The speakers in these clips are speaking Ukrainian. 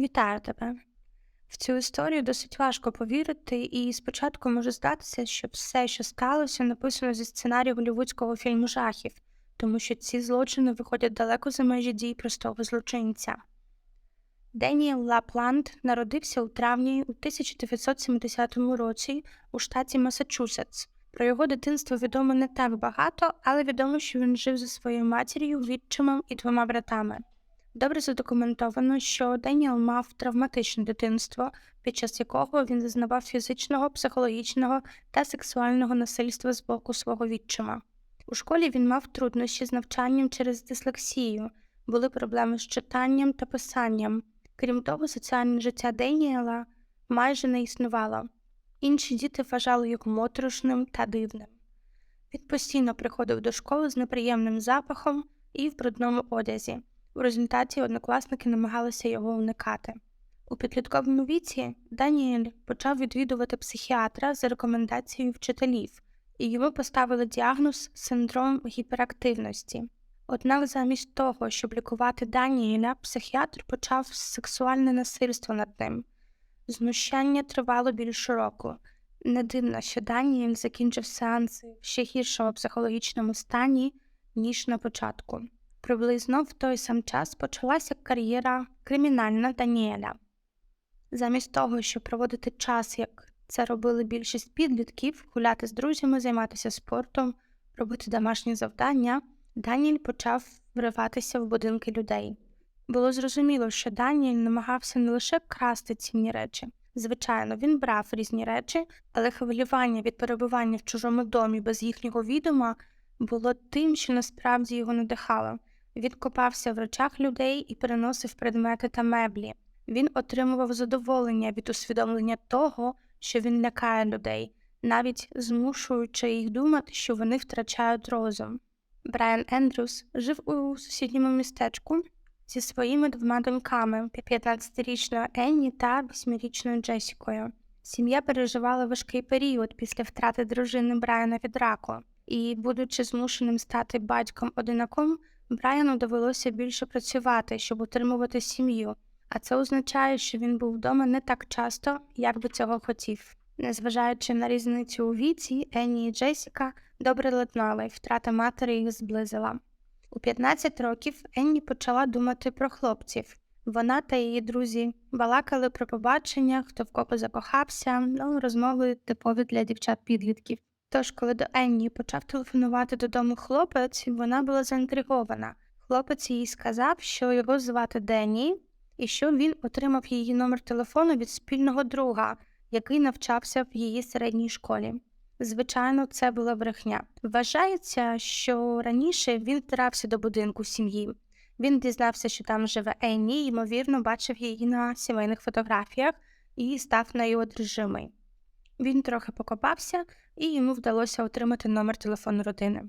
Вітаю тебе. В цю історію досить важко повірити, і спочатку може здатися, що все, що сталося, написано зі сценарію голівудського фільму жахів, тому що ці злочини виходять далеко за межі дій простого злочинця. Деніел Лапланд народився у травні у 1970 році у штаті Масачусетс. Про його дитинство відомо не так багато, але відомо, що він жив зі своєю матір'ю, відчимом і двома братами. Добре задокументовано, що Деніел мав травматичне дитинство, під час якого він зазнавав фізичного, психологічного та сексуального насильства з боку свого відчима. У школі він мав труднощі з навчанням через дислексію, були проблеми з читанням та писанням. Крім того, соціальне життя Деніела майже не існувало. Інші діти вважали його моторошним та дивним. Він постійно приходив до школи з неприємним запахом і в брудному одязі. У результаті однокласники намагалися його уникати. У підлітковому віці Даніель почав відвідувати психіатра за рекомендацією вчителів, і йому поставили діагноз синдром гіперактивності. Однак замість того, щоб лікувати Даніеля, психіатр почав сексуальне насильство над ним. Знущання тривало більше року. Не дивно, що Даніель закінчив сеанси в ще гіршому психологічному стані, ніж на початку. Приблизно в той сам час почалася кар'єра кримінальна Даніеля. Замість того, щоб проводити час, як це робили більшість підлітків, гуляти з друзями, займатися спортом, робити домашні завдання, Даніель почав вриватися в будинки людей. Було зрозуміло, що Даніель намагався не лише красти цінні речі. Звичайно, він брав різні речі, але хвилювання від перебування в чужому домі без їхнього відома було тим, що насправді його надихало. Він копався в речах людей і переносив предмети та меблі. Він отримував задоволення від усвідомлення того, що він лякає людей, навіть змушуючи їх думати, що вони втрачають розум. Брайан Ендрюс жив у сусідньому містечку зі своїми двома доньками 15-річною Енні та 8-річною Джесікою. Сім'я переживала важкий період після втрати дружини Брайана від раку, і, будучи змушеним стати батьком одинаком, Брайану довелося більше працювати, щоб утримувати сім'ю, а це означає, що він був вдома не так часто, як би цього хотів. Незважаючи на різницю у віці, Енні і Джесіка добре ладнали, і втрата матері їх зблизила. У 15 років Енні почала думати про хлопців. Вона та її друзі балакали про побачення, хто в кого закохався, ну, розмови типові для дівчат-підлітків. Тож, коли до Енні почав телефонувати додому хлопець, вона була заінтригована. Хлопець їй сказав, що його звати Денні, і що він отримав її номер телефону від спільного друга, який навчався в її середній школі. Звичайно, це була брехня. Вважається, що раніше він втирався до будинку сім'ї. Він дізнався, що там живе Енні, ймовірно, бачив її на сімейних фотографіях і став нею одружимий. Він трохи покопався, і йому вдалося отримати номер телефону родини.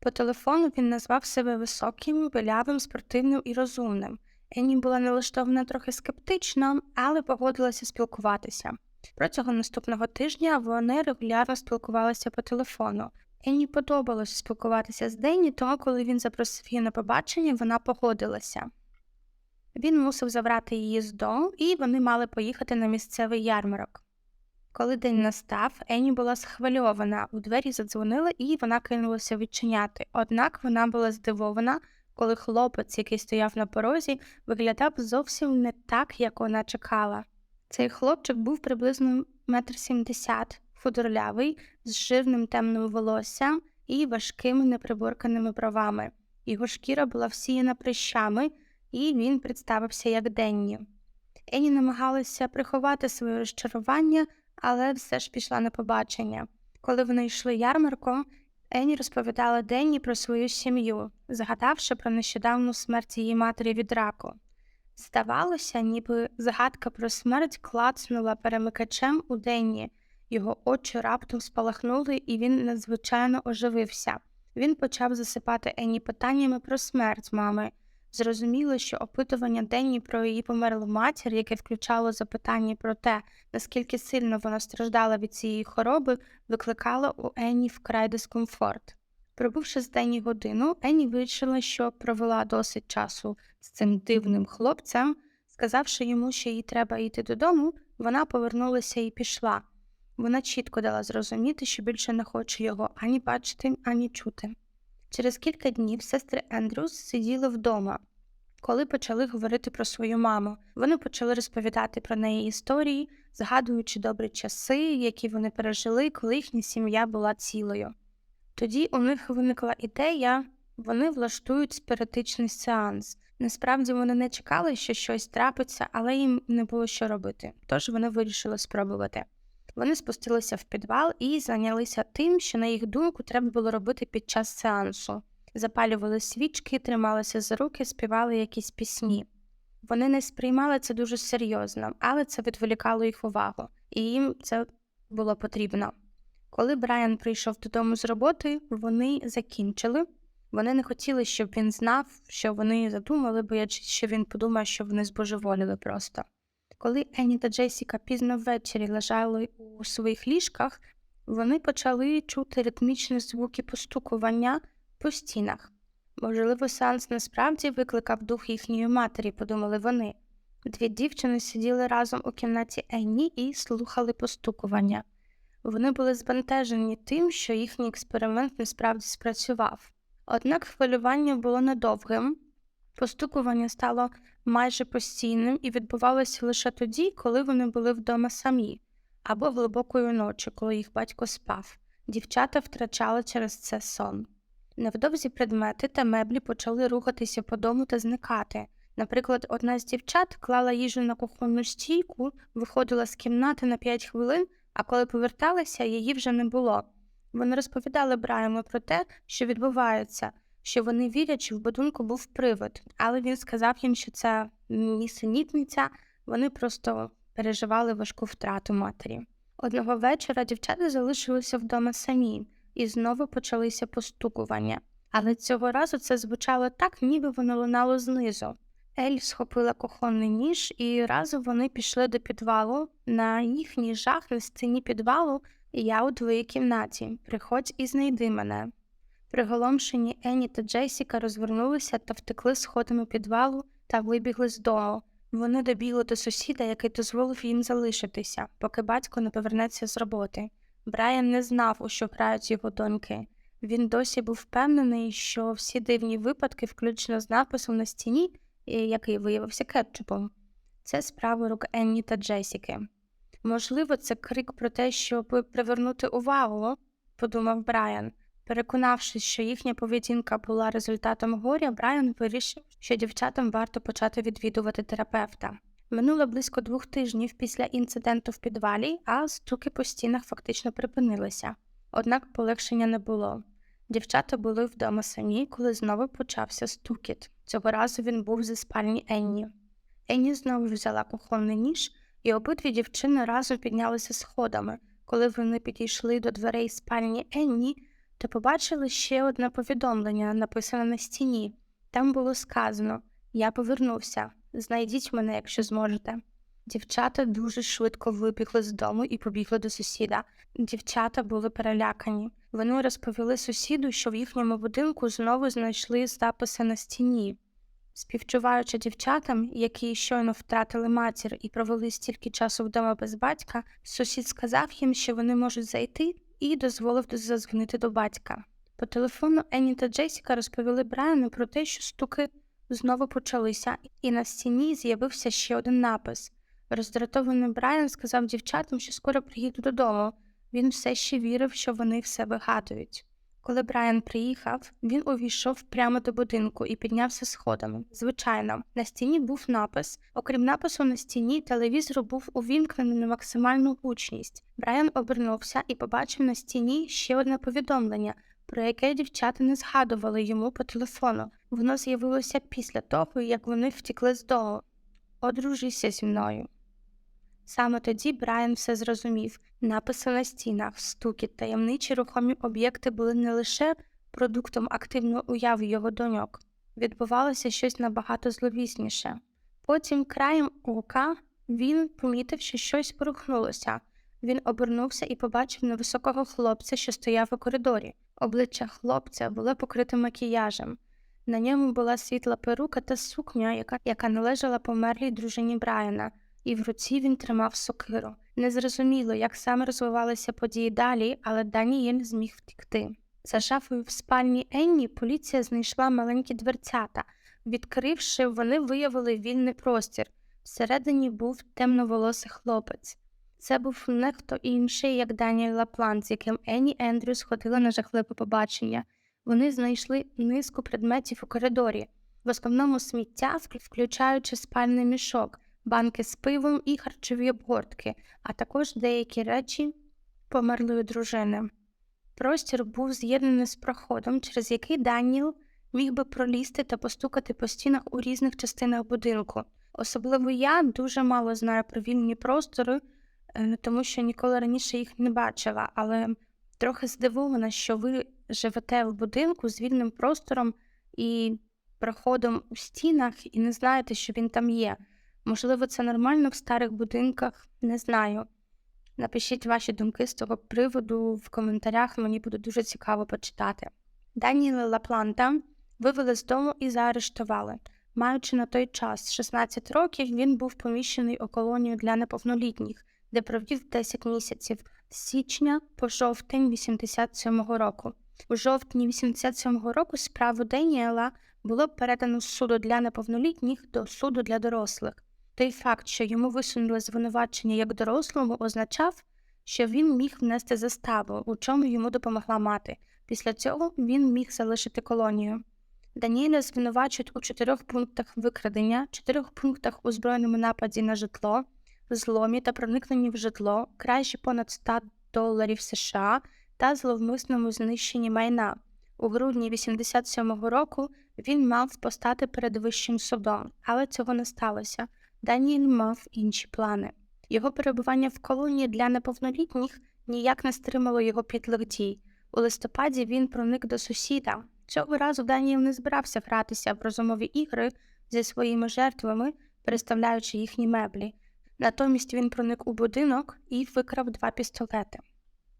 По телефону він назвав себе високим, білявим, спортивним і розумним. Енні була налаштована трохи скептично, але погодилася спілкуватися. Протягом наступного тижня вони регулярно спілкувалися по телефону. Енні подобалося спілкуватися з Денні, тому коли він запросив її на побачення, вона погодилася. Він мусив забрати її з дому, і вони мали поїхати на місцевий ярмарок. Коли день настав, Енні була схвильована, у двері задзвонили, і вона кинулася відчиняти. Однак вона була здивована, коли хлопець, який стояв на порозі, виглядав зовсім не так, як вона чекала. Цей хлопчик був приблизно метр сімдесят, худорлявий, з жирним темним волоссям і важкими неприборканими правами. Його шкіра була всіяна прищами, і він представився як Денні. Енні намагалася приховати своє розчарування, але все ж пішла на побачення. Коли вони йшли ярмарком, Енні розповідала Денні про свою сім'ю, згадавши про нещодавну смерть її матері від раку. Здавалося, ніби загадка про смерть клацнула перемикачем у Денні. Його очі раптом спалахнули, і він надзвичайно оживився. Він почав засипати Енні питаннями про смерть мами. Зрозуміло, що опитування Денні про її померлу матір, яке включало запитання про те, наскільки сильно вона страждала від цієї хвороби, викликало у Енні вкрай дискомфорт. Пробувши з Денні годину, Енні вирішила, що провела досить часу з цим дивним хлопцем, Сказавши йому, що їй треба йти додому, вона повернулася і пішла. Вона чітко дала зрозуміти, що більше не хоче його ані бачити, ані чути. Через кілька днів сестри Ендрюс сиділи вдома. Коли почали говорити про свою маму, вони почали розповідати про неї історії, згадуючи добрі часи, які вони пережили, коли їхня сім'я була цілою. Тоді у них виникла ідея, вони влаштують спиритичний сеанс. Насправді вони не чекали, що щось трапиться, але їм не було що робити, тож вони вирішили спробувати. Вони спустилися в підвал і зайнялися тим, що, на їх думку, треба було робити під час сеансу. Запалювали свічки, трималися за руки, співали якісь пісні. Вони не сприймали це дуже серйозно, але це відволікало їх увагу, і їм це було потрібно. Коли Брайан прийшов додому з роботи, вони закінчили. Вони не хотіли, щоб він знав, що вони задумали, боячись, що він подумає, що вони збожеволіли просто. Коли Енні та Джесіка пізно ввечері лежали у своїх ліжках, вони почали чути ритмічні звуки постукування по стінах. Можливо, сеанс насправді викликав дух їхньої матері, подумали вони. Дві дівчини сиділи разом у кімнаті Енні і слухали постукування. Вони були збентежені тим, що їхній експеримент насправді спрацював. Однак хвилювання було недовгим, постукування стало майже постійним і відбувалося лише тоді, коли вони були вдома самі, або глибокої ночі, коли їх батько спав. Дівчата втрачали через це сон. Невдовзі предмети та меблі почали рухатися по дому та зникати. Наприклад, одна з дівчат клала їжу на кухонну стійку, виходила з кімнати на 5 хвилин, а коли поверталася, її вже не було. Вони розповідали Брайану про те, що відбувається, що вони вірять, що в будинку був привид, але він сказав їм, що це нісенітниця, вони просто переживали важку втрату матері. Одного вечора дівчата залишилися вдома самі, і знову почалися постукування. Але цього разу це звучало так, ніби воно лунало знизу. Ель схопила кухонний ніж, і разом вони пішли до підвалу. На їхній жах на стіні підвалу я у твоїй кімнаті. Приходь і знайди мене. Приголомшені Енні та Джесіка розвернулися та втекли сходами підвалу та вибігли з дому. Вони добігли до сусіда, який дозволив їм залишитися, поки батько не повернеться з роботи. Брайан не знав, у що грають його доньки. Він досі був впевнений, що всі дивні випадки, включно з написом на стіні, який виявився кетчупом, це справа рук Енні та Джесіки. Можливо, це крик про те, щоб привернути увагу, подумав Брайан. Переконавшись, що їхня поведінка була результатом горя, Брайан вирішив, що дівчатам варто почати відвідувати терапевта. Минуло близько двох тижнів після інциденту в підвалі, а стуки по стінах фактично припинилися. Однак полегшення не було. Дівчата були вдома самі, коли знову почався стукіт. Цього разу він був зі спальні Енні. Енні знову взяла кухонний ніж, і обидві дівчини разом піднялися сходами. Коли вони підійшли до дверей спальні Енні, то побачили ще одне повідомлення, написане на стіні. Там було сказано Я повернувся, знайдіть мене, якщо зможете. Дівчата дуже швидко вибігли з дому і побігли до сусіда. Дівчата були перелякані. Вони розповіли сусіду, що в їхньому будинку знову знайшли записи на стіні. Співчуваючи дівчатам, які щойно втратили матір і провели стільки часу вдома без батька, сусід сказав їм, що вони можуть зайти, і дозволив зазвонити до батька. По телефону Енні та Джесіка розповіли Брайану про те, що стуки знову почалися, і на стіні з'явився ще один напис. Роздратований Брайан сказав дівчатам, що скоро приїду додому. Він все ще вірив, що вони все вигадують. Коли Брайан приїхав, він увійшов прямо до будинку і піднявся сходами. Звичайно, на стіні був напис. Окрім напису на стіні, телевізор був увімкнений на максимальну гучність. Брайан обернувся і побачив на стіні ще одне повідомлення, про яке дівчата не згадували йому по телефону. Воно з'явилося після того, як вони втікли з дому. Одружися зі мною. Саме тоді Брайан все зрозумів. Написи на стінах, стукіт, таємничі рухомі об'єкти були не лише продуктом активної уяви його доньок, відбувалося щось набагато зловісніше. Потім, краєм ока, він помітив, що щось порухнулося. Він обернувся і побачив невисокого хлопця, що стояв у коридорі. Обличчя хлопця було покрите макіяжем. На ньому була світла перука та сукня, яка, яка належала померлій дружині Брайана, і в руці він тримав сокиру. Незрозуміло, як саме розвивалися події далі, але Даніель зміг втікти. За шафою в спальні Енні поліція знайшла маленькі дверцята. Відкривши, вони виявили вільний простір. Всередині був темноволосий хлопець. Це був не хто інший, як Даніель Лаплан, з яким Енні Ендрюс ходила на жахливе побачення. Вони знайшли низку предметів у коридорі, в основному сміття, включаючи спальний мішок, банки з пивом і харчові обгортки, а також деякі речі померлої дружини. Простір був з'єднаний з проходом, через який Даніел міг би пролізти та постукати по стінах у різних частинах будинку. Особливо я дуже мало знаю про вільні простори, е, тому що ніколи раніше їх не бачила, але трохи здивована, що ви живете в будинку з вільним простором і проходом у стінах, і не знаєте, що він там є. Можливо, це нормально в старих будинках, не знаю. Напишіть ваші думки з цього приводу в коментарях, мені буде дуже цікаво почитати. Даніела Лапланта вивели з дому і заарештували. Маючи на той час 16 років, він був поміщений у колонію для неповнолітніх, де провів 10 місяців з січня по жовтень 87-го року. У жовтні 87-го року справу Деніела було передано з суду для неповнолітніх до суду для дорослих. Той факт, що йому висунули звинувачення як дорослому, означав, що він міг внести заставу, у чому йому допомогла мати. Після цього він міг залишити колонію. Даніеля звинувачують у чотирьох пунктах викрадення, чотирьох пунктах у збройному нападі на житло, зломі та проникненні в житло, кращі понад 100 доларів США та зловмисному знищенні майна. У грудні 87-го року він мав постати перед вищим судом, але цього не сталося. Даніель мав інші плани. Його перебування в колонії для неповнолітніх ніяк не стримало його підлих дій. У листопаді він проник до сусіда. Цього разу Даніел не збирався гратися в розумові ігри зі своїми жертвами, переставляючи їхні меблі. Натомість він проник у будинок і викрав два пістолети.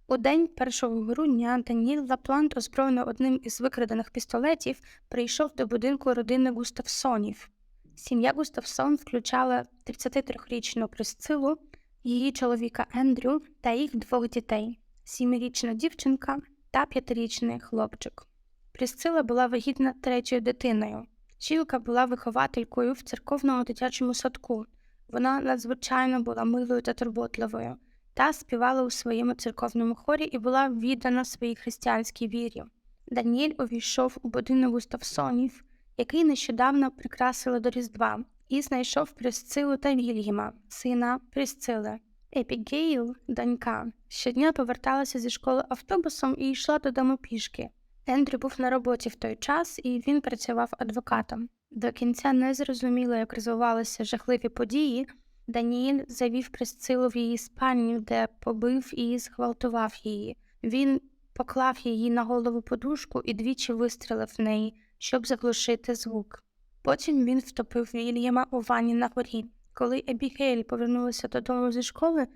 У день 1 грудня Даніел Лаплант, озброєно одним із викрадених пістолетів, прийшов до будинку родини Густавсонів. Сім'я Густавсон включала 33-річну Присцилу, її чоловіка Ендрю та їх двох дітей сімирічна дівчинка та п'ятирічний хлопчик. Присцила була вагітна третьою дитиною. Жінка була вихователькою в церковному дитячому садку. Вона надзвичайно була милою та турботливою та співала у своєму церковному хорі і була віддана своїй християнській вірі. Даніель увійшов у будинок Густавсонів, який нещодавно прикрасили до Різдва, і знайшов Присцилу та Вільяма, сина Присцили. Епігейл, донька, щодня поверталася зі школи автобусом і йшла додому пішки. Ендрю був на роботі в той час, і він працював адвокатом. До кінця не зрозуміло, як розвивалися жахливі події. Даніель завів Присцилу в її спальню, де побив і зґвалтував її. Він поклав її на голову подушку і двічі вистрелив в неї, щоб заглушити звук. Потім він втопив Вільяма у ванні на горі. Коли Ебігейль повернулася додому зі школи,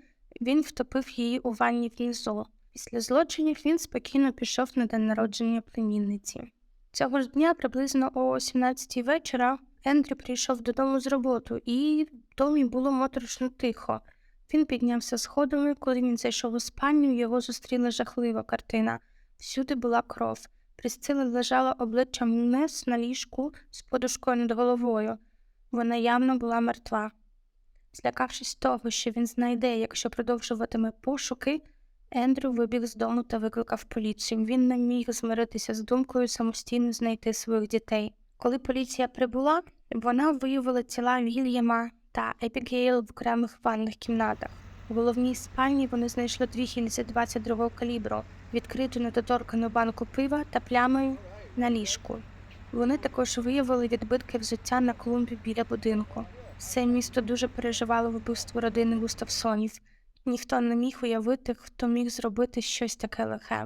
він втопив її у ванні в внизу. Після злочинів він спокійно пішов на день народження племінниці. Цього ж дня, приблизно о 17-й вечора, Ендрю прийшов додому з роботи, і в домі було моторошно тихо. Він піднявся сходами, коли він зайшов у спальню, його зустріла жахлива картина. Всюди була кров. Присцила лежала обличчям вниз на ліжку з подушкою над головою. Вона явно була мертва. Злякавшись того, що він знайде, якщо продовжуватиме пошуки, Ендрю вибіг з дому та викликав поліцію. Він не міг змиритися з думкою самостійно знайти своїх дітей. Коли поліція прибула, вона виявила тіла Вільяма та Епігейл в окремих ванних кімнатах. У головній спальні вони знайшли дві гільзи 22-го калібру, відкриту недоторкану банку пива та плямою на ліжку. Вони також виявили відбитки взуття на клумбі біля будинку. Все місто дуже переживало вбивство родини Густавсонів. Ніхто не міг уявити, хто міг зробити щось таке лихе.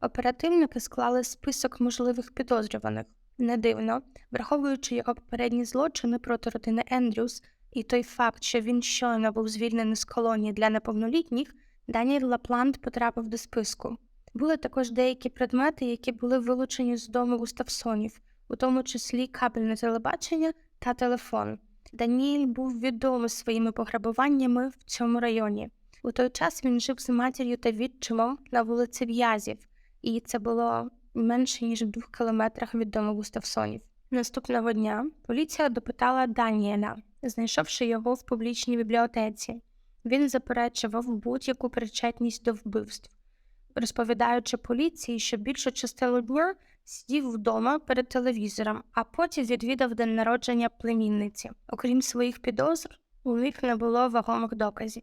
Оперативники склали список можливих підозрюваних. Не дивно, враховуючи його попередні злочини проти родини Ендрюс і той факт, що він щойно був звільнений з колонії для неповнолітніх, Даніель Лапланд потрапив до списку. Були також деякі предмети, які були вилучені з дому Густавсонів. у тому числі кабельне телебачення та телефон. Даніель був відомий своїми пограбуваннями в цьому районі. У той час він жив з матір'ю та відчимом на вулиці В'язів, і це було менше ніж в двох кілометрах від дому Густавсонів. Наступного дня поліція допитала Даніеля, знайшовши його в публічній бібліотеці. Він заперечував будь-яку причетність до вбивств, розповідаючи поліції, що більшу частину дня сидів вдома перед телевізором, а потім відвідав день народження племінниці. Окрім своїх підозр, у них не було вагомих доказів.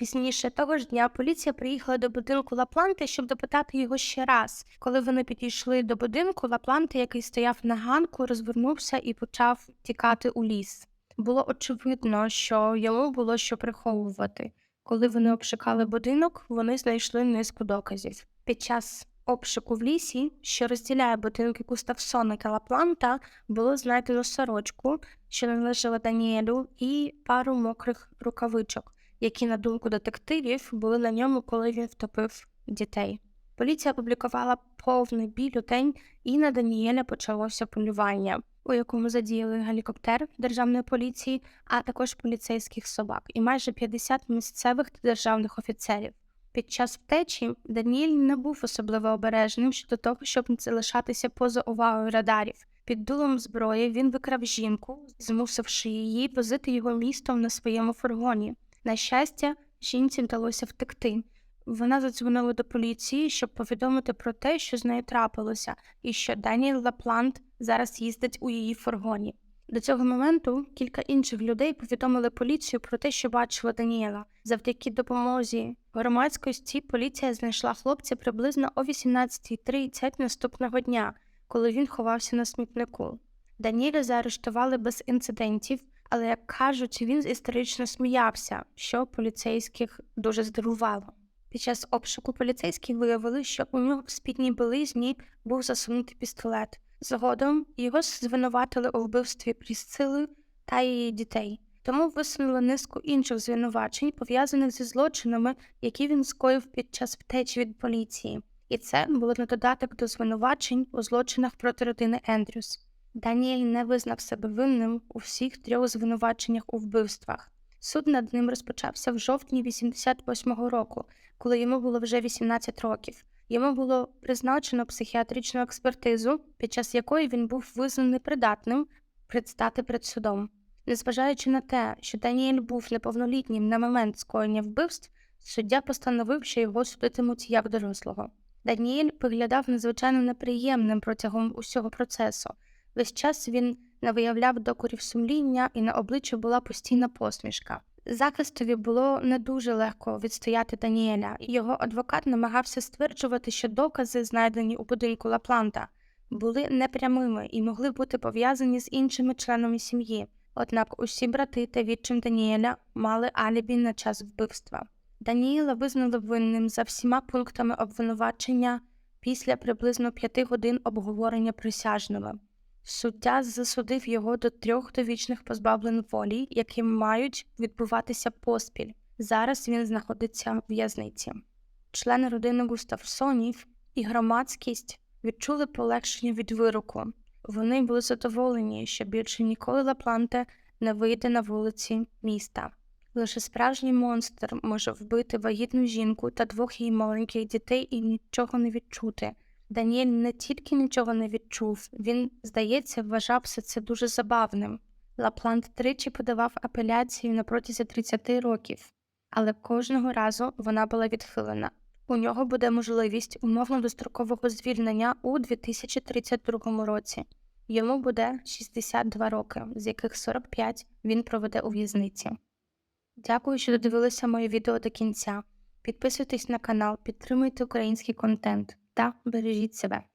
Пізніше того ж дня поліція приїхала до будинку Лапланти, щоб допитати його ще раз. Коли вони підійшли до будинку, Лапланти, який стояв на ганку, розвернувся і почав тікати у ліс. Було очевидно, що йому було що приховувати. Коли вони обшукали будинок, вони знайшли низку доказів. Під час обшуку в лісі, що розділяє будинки Густавсона та Лапланта, було знайдено сорочку, що належала Даніелю, і пару мокрих рукавичок, які, на думку детективів, були на ньому, коли він втопив дітей. Поліція опублікувала повний бюлетень, і на Даніеля почалося полювання, у якому задіяли гелікоптер державної поліції, а також поліцейських собак, і майже 50 місцевих та державних офіцерів. Під час втечі Даніель не був особливо обережним щодо того, щоб не залишатися поза увагою радарів. Під дулом зброї він викрав жінку, змусивши її возити його містом на своєму фургоні. На щастя, жінці вдалося втекти. Вона задзвонила до поліції, щоб повідомити про те, що з нею трапилося, і що Даніел Лаплант зараз їздить у її фургоні. До цього моменту кілька інших людей повідомили поліцію про те, що бачила Даніела. Завдяки допомозі громадськості поліція знайшла хлопця приблизно о 18.30 наступного дня, коли він ховався на смітнику. Даніеля заарештували без інцидентів, але, як кажуть, він історично сміявся, що поліцейських дуже здивувало. Під час обшуку поліцейські виявили, що у нього в спідній білизні був засунутий пістолет. Згодом його звинуватили у вбивстві Прісцили та її дітей, тому висунули низку інших звинувачень, пов'язаних зі злочинами, які він скоїв під час втечі від поліції. І це було на додаток до звинувачень у злочинах проти родини Ендрюс. Даніель не визнав себе винним у всіх трьох звинуваченнях у вбивствах. Суд над ним розпочався в жовтні 88-го року, коли йому було вже 18 років. Йому було призначено психіатричну експертизу, під час якої він був визнаний придатним предстати перед судом. Незважаючи на те, що Даніель був неповнолітнім на момент скоєння вбивств, суддя постановив, що його судитимуть як дорослого. Даніель виглядав надзвичайно неприємним протягом усього процесу. Весь час він не виявляв докорів сумління, і на обличчі була постійна посмішка. Захистові було не дуже легко відстояти Даніеля, його адвокат намагався стверджувати, що докази, знайдені у будинку Лапланта, були непрямими і могли бути пов'язані з іншими членами сім'ї. Однак усі брати та відчим Даніеля мали алібі на час вбивства. Даніела визнали винним за всіма пунктами обвинувачення після приблизно п'яти годин обговорення присяжними. Суддя засудив його до трьох довічних позбавлень волі, які мають відбуватися поспіль. Зараз він знаходиться в в'язниці. Члени родини Густавсонів і громадськість відчули полегшення від вироку. Вони були задоволені, що більше ніколи Лапланте не вийде на вулиці міста. Лише справжній монстр може вбити вагітну жінку та двох її маленьких дітей і нічого не відчути. Даніель не тільки нічого не відчув, він, здається, вважав все це дуже забавним. Лаплант тричі подавав апеляцію на протязі 30 років, але кожного разу вона була відхилена. У нього буде можливість умовно дострокового звільнення у 2032 році. Йому буде 62 роки, з яких 45 він проведе у в'язниці. Дякую, що додивилися моє відео до кінця. Підписуйтесь на канал, підтримуйте український контент та бережіть себе.